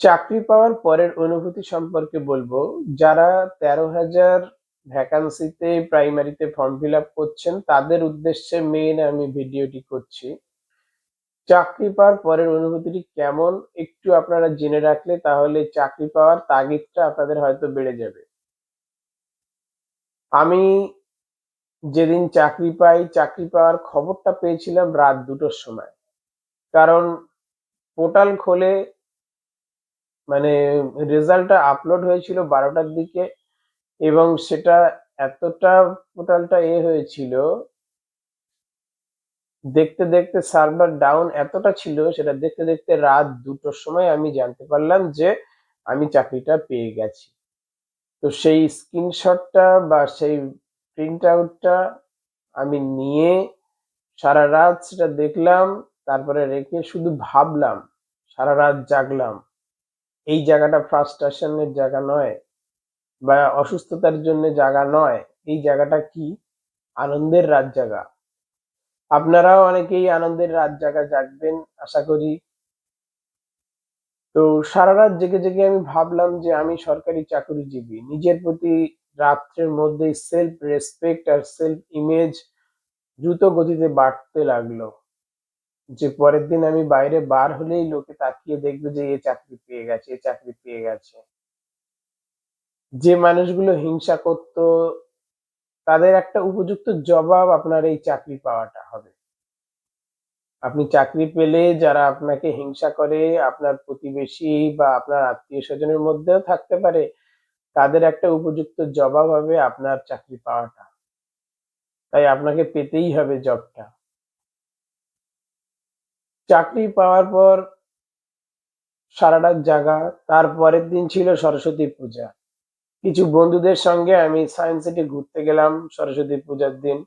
চাকরি পাওয়ার পরের অনুভূতি সম্পর্কে বলব। যারা তেরো হাজার ভ্যাকান্সিতে প্রাইমারিতে ফর্ম ফিল আপ করছেন, তাদের উদ্দেশ্যে মেন আমি ভিডিওটি করছি। চাকরি পাওয়ার পরের অনুভূতিটি কেমন, একটু আপনারা জেনে রাখলে তাহলে চাকরি পাওয়ার তাগিদটা আপনাদের হয়তো বেড়ে যাবে। আমি যেদিন চাকরি পাই, চাকরি পাওয়ার খবরটা পেয়েছিলাম রাত দুটোর সময়। কারণ পোর্টাল খোলে মানে রেজাল্টটা আপলোড হয়েছিল বারোটার দিকে এবং সেটা এতটা পোর্টালটা এ হয়েছিল, দেখতে দেখতে সার্ভার ডাউন এতটা ছিল, সেটা দেখতে দেখতে রাত দুটোর সময় আমি জানতে পারলাম যে আমি চাকরিটা পেয়ে গেছি। তো সেই স্ক্রিনশটটা বা সেই প্রিন্ট আউটটা আমি নিয়ে সারা রাত সেটা দেখলাম, তারপরে রেখে শুধু ভাবলাম, সারা রাত জাগলাম। এই জায়গাটা ফ্রাস্ট্রেশনের জায়গা নয় বা অসুস্থতার জন্য জায়গা নয়। এই জায়গাটা কি? আনন্দের রাত জায়গা আপনারাও অনেকেই আনন্দের রাত জায়গা জাগবেন, আশা করি। তো সারা রাত জেগে জেগে আমি ভাবলাম যে আমি সরকারি চাকরিজীবী। নিজের প্রতি রাত্রের মধ্যেই সেলফ রেসপেক্ট আর সেলফ ইমেজ দ্রুত গতিতে বাড়তে লাগল। যে পরের দিন আমি বাইরে বার হলেই লোকে তাকিয়ে দেখবে যে এ চাকরি পেয়ে গেছে, এ চাকরি পেয়ে গেছে। যে মানুষগুলো হিংসা করত, তাদের একটা উপযুক্ত জবাব আপনার এই চাকরি পাওয়াটা হবে। আপনি চাকরি পেলে যারা আপনাকে হিংসা করে, আপনার প্রতিবেশী বা আপনার আত্মীয় স্বজনের মধ্যেও থাকতে পারে, তাদের একটা উপযুক্ত জবাব হবে আপনার চাকরি পাওয়াটা। তাই আপনাকে পেতেই হবে জবটা। চাকরি পাওয়ার পর সারাটা জাগা, তার পরের দিন ছিল সরস্বতী পূজা। কিছু বন্ধুদের সঙ্গে আমি সায়েন্স সিটি ঘুরতে গেলাম সরস্বতী পূজার দিন।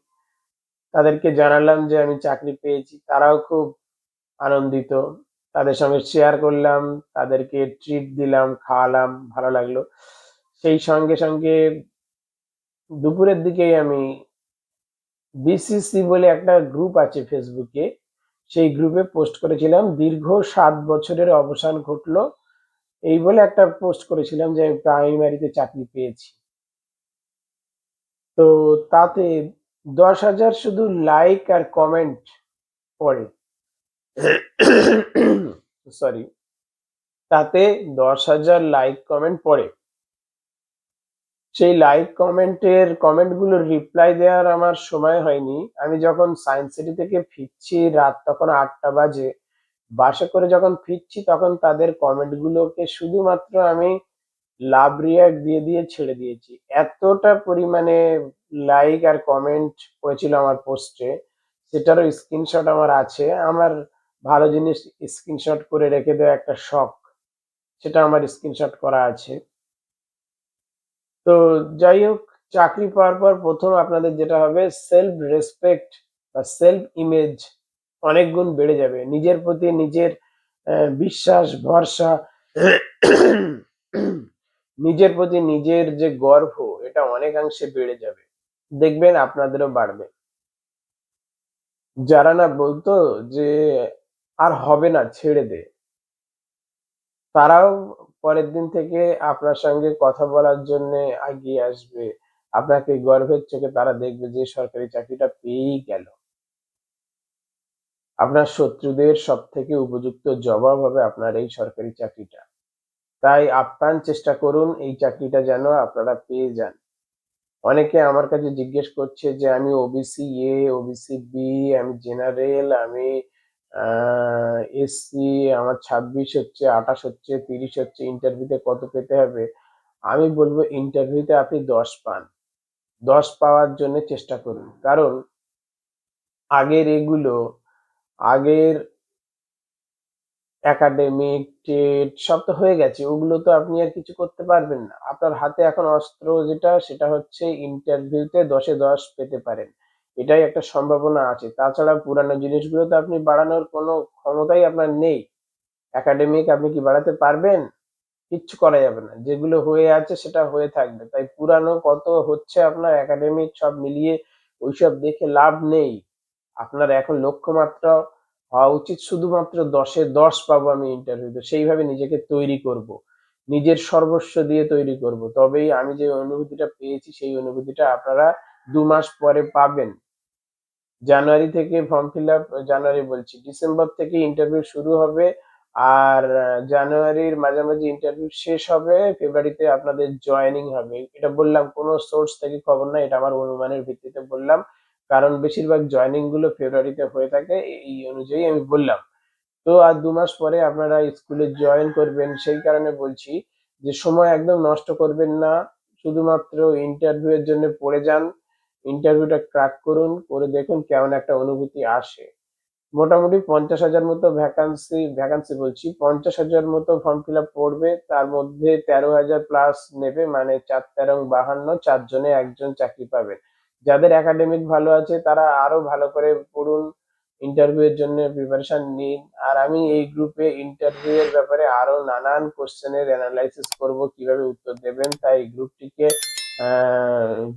তাদেরকে জানালাম যে আমি চাকরি পেয়েছি, তারাও খুব আনন্দিত। তাদের সঙ্গে শেয়ার করলাম, তাদেরকে ট্রিট দিলাম, খাওয়ালাম, ভালো লাগল। সেই সঙ্গে সঙ্গে দুপুরের দিকেই আমি বিসিসি বলে একটা গ্রুপ আছে ফেসবুকে সেই গ্রুপে পোস্ট করেছিলাম। দীর্ঘ সাত বছরের অবসান ঘটলো। এই বলে একটা পোস্ট করেছিলাম যে আমি প্রাইমারিতে চাকরি পেয়েছি। তো তাতে দশ হাজার শুধু লাইক আর কমেন্ট পড়ে। সরি। তাতে দশ হাজার লাইক, কমেন্ট পড়ে। সেই লাইক কমেন্টের কমেন্টগুলোর রিপ্লাই দেওয়ার আমার সময় হয়নি। আমি যখন সায়েন্স সিটি থেকে ফিরছি রাত তখন আটটা বাজে। বাসে করে যখন ফিরছি তখন তাদের কমেন্টগুলোকে শুধুমাত্র আমি লাভ রিয়াক্ট দিয়ে দিয়ে ছেড়ে দিয়েছি। এতটা পরিমাণে লাইক আর কমেন্ট হয়েছিল আমার পোস্টে সেটারও স্ক্রিনশট আমার আছে। আমার ভালো জিনিস স্ক্রিনশট করে রেখে দেওয়া একটা শখ। সেটা আমার স্ক্রিনশট করা আছে। তো যাই হোক, চাকরি পাওয়ার পর প্রথম আপনাদের যেটা হবে সেলফ রেসপেক্ট বা সেলফ ইমেজ অনেক গুণ বেড়ে যাবে। নিজের প্রতি নিজের বিশ্বাস, ভরসা, নিজের প্রতি নিজের যে গর্ব, এটা অনেকাংশে বেড়ে যাবে। দেখবেন আপনাদেরও বাড়বে। যারা না বলতো যে, আর হবে না, ছেড়ে দে। তারাও পরের দিন থেকে আপনার সঙ্গে কথা বলার জন্য এগিয়ে আসবে। আপনাকে গর্বের চোখে তারা দেখবে যে সরকারি চাকরিটা পেয়েই গেল। আপনার শত্রুদের সব থেকে উপযুক্ত জবাব হবে আপনার এই সরকারি চাকরিটা। তাই আপ্রাণ চেষ্টা করুন এই চাকরিটা যেন আপনারা পেয়ে যান। অনেকে আমার কাছে জিজ্ঞেস করছে যে, আমি ওবিসি এ ওবিসি বি আমি জেনারেল আমি এসসি আমার ছাব্বিশ হচ্ছে, আঠাশ হচ্ছে, তিরিশ হচ্ছে ইন্টারভিউতে কত পেতে হবে? আমি বলব ইন্টারভিউতে আপনি দশ পান। দশ পাওয়ার জন্য চেষ্টা করুন। কারণ আগের এগুলো, আগের একাডেমিক টেট সব তো হয়ে গেছে। ওগুলো তো আপনি আর কিছু করতে পারবেন না। আপনার হাতে এখন অস্ত্র যেটা, সেটা হচ্ছে ইন্টারভিউতে দশে দশ পেতে পারেন। এটাই একটা সম্ভাবনা আছে। তাছাড়া পুরানো জিনিসগুলো তো আপনি বাড়ানোর কোনো ক্ষমতাই আপনার নেই। একাডেমিক আপনি কি বাড়াতে পারবেন? কিচ্ছু করা যাবে না। যেগুলো হয়ে আছে সেটা হয়ে থাকবে। তাই পুরানো কত হচ্ছে আপনার একাডেমিক সব মিলিয়ে ওইসব দেখে লাভ নেই। আপনার এখন লক্ষ্যমাত্রা হওয়া উচিত শুধুমাত্র দশে দশ পাবো আমি ইন্টারভিউতে সেইভাবে নিজেকে তৈরি করব। নিজের সর্বস্ব দিয়ে তৈরি করব। তবেই আমি যে অনুভূতিটা পেয়েছি সেই অনুভূতিটা আপনারা দু মাস পরে পাবেন। জানুয়ারি থেকে ফর্ম ফিল আপ জানুয়ারি বলছি। ডিসেম্বর থেকে ইন্টারভিউ শুরু হবে আর জানুয়ারির মাঝামাঝি ইন্টারভিউ শেষ হবে ফেব্রুয়ারিতে আপনাদের জয়েনিং হবে। এটা বললাম, কোনো সোর্স থেকে খবর না এটা আমার অনুমানের ভিত্তিতে বললাম। কারণ বেশিরভাগ জয়েনিংগুলো ফেব্রুয়ারিতে হয়ে থাকে, এই অনুযায়ী আমি বললাম। তো আর দু মাস পরে আপনারা স্কুলে জয়েন করবেন, সেই কারণে বলছি যে, সময় একদম নষ্ট করবেন না। শুধুমাত্র ইন্টারভিউ এর জন্য পড়ে যান। ইন্টারভিউটা ক্র্যাক করুন, করে দেখুন কেমন একটা অনুভূতি আসে। মোটামুটি পঞ্চাশ হাজার মতো ভ্যাকান্সি ভ্যাকান্সি বলছি, পঞ্চাশ হাজার মতো ফর্ম ফিল আপ পড়বে, তার মধ্যে তেরো হাজার প্লাস নেবে মানে চার তেরো বাহান্ন চারজনে একজন চাকরি পাবে যাদের একাডেমিক ভালো আছে, তারা আরও ভালো করে পড়ুন ইন্টারভিউ এর জন্য প্রিপারেশন নিন। আর আমি এই গ্রুপে ইন্টারভিউ এর ব্যাপারে আরও নানান কোশ্চেনের অ্যানালাইসিস করব, কীভাবে উত্তর দেবেন, তাই গ্রুপটিকে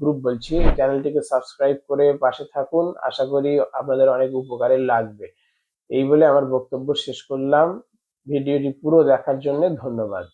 গ্রুপ বলছি চ্যানেলটিকে সাবস্ক্রাইব করে পাশে থাকুন। আশা করি আপনাদের অনেক উপকারে লাগবে। এই বলে আমার বক্তব্য শেষ করলাম। ভিডিওটি পুরো দেখার জন্য ধন্যবাদ।